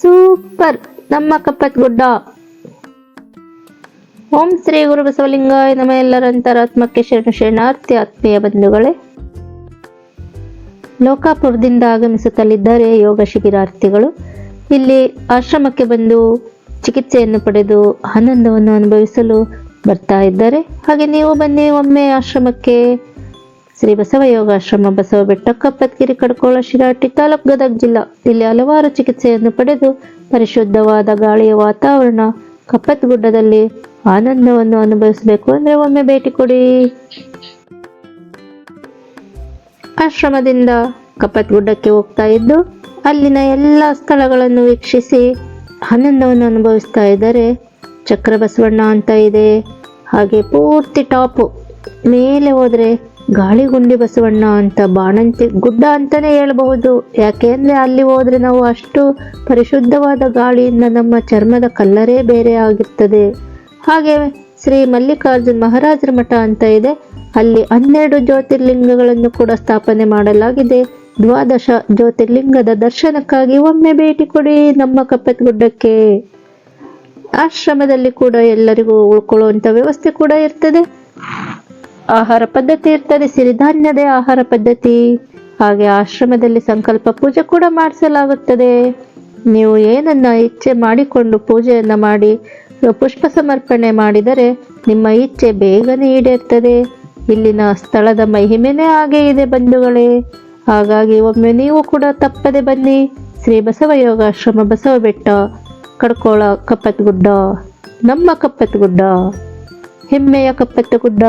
Super. ನಮ್ಮ ಕಪ್ಪತ್ ಗುಡ್ಡ. ಓಂ ಶ್ರೀ ಗುರು ಬಸವಲಿಂಗಾಯ ನಮ್ಮ ಎಲ್ಲರ ಅಂತರಾತ್ಮಕ್ಕೆ ಶರಣ ಶರಣಾರ್ಥಿ ಆತ್ಮೀಯ ಬಂಧುಗಳೇ. ಲೋಕಾಪುರದಿಂದ ಆಗಮಿಸುತ್ತಲಿದ್ದಾರೆ ಯೋಗ ಶಿಬಿರಾರ್ಥಿಗಳು. ಇಲ್ಲಿ ಆಶ್ರಮಕ್ಕೆ ಬಂದು ಚಿಕಿತ್ಸೆಯನ್ನು ಪಡೆದು ಆನಂದವನ್ನು ಅನುಭವಿಸಲು ಬರ್ತಾ ಇದ್ದಾರೆ. ಹಾಗೆ ನೀವು ಬನ್ನಿ ಒಮ್ಮೆ ಆಶ್ರಮಕ್ಕೆ. ಶ್ರೀ ಬಸವ ಯೋಗಾಶ್ರಮ ಬಸವ ಬೆಟ್ಟ ಕಪ್ಪತ್ಗಿರಿ ಕಡ್ಕೋಳ ಶಿರಾಟಿ ತಾಲೂಕ್ ಗದಗ ಜಿಲ್ಲಾ. ಇಲ್ಲಿ ಹಲವಾರು ಚಿಕಿತ್ಸೆಯನ್ನು ಪಡೆದು ಪರಿಶುದ್ಧವಾದ ಗಾಳಿಯ ವಾತಾವರಣ, ಕಪ್ಪತ್ ಗುಡ್ಡದಲ್ಲಿ ಆನಂದವನ್ನು ಅನುಭವಿಸಬೇಕು ಅಂದ್ರೆ ಒಮ್ಮೆ ಭೇಟಿ ಕೊಡಿ. ಆಶ್ರಮದಿಂದ ಕಪ್ಪತ್ ಗುಡ್ಡಕ್ಕೆ ಹೋಗ್ತಾ ಇದ್ದು, ಅಲ್ಲಿನ ಎಲ್ಲ ಸ್ಥಳಗಳನ್ನು ವೀಕ್ಷಿಸಿ ಆನಂದವನ್ನು ಅನುಭವಿಸ್ತಾ ಇದ್ದಾರೆ. ಚಕ್ರ ಬಸವಣ್ಣ ಅಂತ ಇದೆ. ಹಾಗೆ ಪೂರ್ತಿ ಟಾಪು ಮೇಲೆ ಹೋದ್ರೆ ಗಾಳಿಗುಂಡಿ ಬಸವಣ್ಣ ಅಂತ ಬಾಣಂತಿ ಗುಡ್ಡ ಅಂತಾನೆ ಹೇಳಬಹುದು. ಯಾಕೆ ಅಂದ್ರೆ ಅಲ್ಲಿ ಹೋದ್ರೆ ನಾವು ಅಷ್ಟು ಪರಿಶುದ್ಧವಾದ ಗಾಳಿಯಿಂದ ನಮ್ಮ ಚರ್ಮದ ಕಲ್ಲರೇ ಬೇರೆ ಆಗಿರ್ತದೆ. ಹಾಗೆ ಶ್ರೀ ಮಲ್ಲಿಕಾರ್ಜುನ್ ಮಹಾರಾಜರ ಮಠ ಅಂತ ಇದೆ. ಅಲ್ಲಿ ಹನ್ನೆರಡು ಜ್ಯೋತಿರ್ಲಿಂಗಗಳನ್ನು ಕೂಡ ಸ್ಥಾಪನೆ ಮಾಡಲಾಗಿದೆ. ದ್ವಾದಶ ಜ್ಯೋತಿರ್ಲಿಂಗದ ದರ್ಶನಕ್ಕಾಗಿ ಒಮ್ಮೆ ಭೇಟಿ ಕೊಡಿ ನಮ್ಮ ಕಪ್ಪತ್ ಗುಡ್ಡಕ್ಕೆ ಆಶ್ರಮದಲ್ಲಿ ಕೂಡ ಎಲ್ಲರಿಗೂ ಉಳ್ಕೊಳ್ಳುವಂಥ ವ್ಯವಸ್ಥೆ ಕೂಡ ಇರ್ತದೆ. ಆಹಾರ ಪದ್ಧತಿ ಇರ್ತದೆ, ಸಿರಿಧಾನ್ಯದ ಆಹಾರ ಪದ್ಧತಿ. ಹಾಗೆ ಆಶ್ರಮದಲ್ಲಿ ಸಂಕಲ್ಪ ಪೂಜೆ ಕೂಡ ಮಾಡಿಸಲಾಗುತ್ತದೆ. ನೀವು ಏನನ್ನ ಇಚ್ಛೆ ಮಾಡಿಕೊಂಡು ಪೂಜೆಯನ್ನ ಮಾಡಿ, ಪುಷ್ಪ ಸಮರ್ಪಣೆ ಮಾಡಿದರೆ ನಿಮ್ಮ ಇಚ್ಛೆ ಬೇಗನೆ ಈಡೇರ್ತದೆ. ಇಲ್ಲಿನ ಸ್ಥಳದ ಮಹಿಮೆನೇ ಹಾಗೆ ಇದೆ ಬಂಧುಗಳೇ. ಹಾಗಾಗಿ ಒಮ್ಮೆ ನೀವು ಕೂಡ ತಪ್ಪದೆ ಬನ್ನಿ. ಶ್ರೀ ಬಸವ ಯೋಗಾಶ್ರಮ ಬಸವ ಬೆಟ್ಟ, ಕಡ್ಕೋಳ ಕಪ್ಪತ್ ಗುಡ್ಡ ನಮ್ಮ ಕಪ್ಪತ್ ಗುಡ್ಡ ಹೆಮ್ಮೆಯ ಕಪ್ಪತ್ತ ಗುಡ್ಡ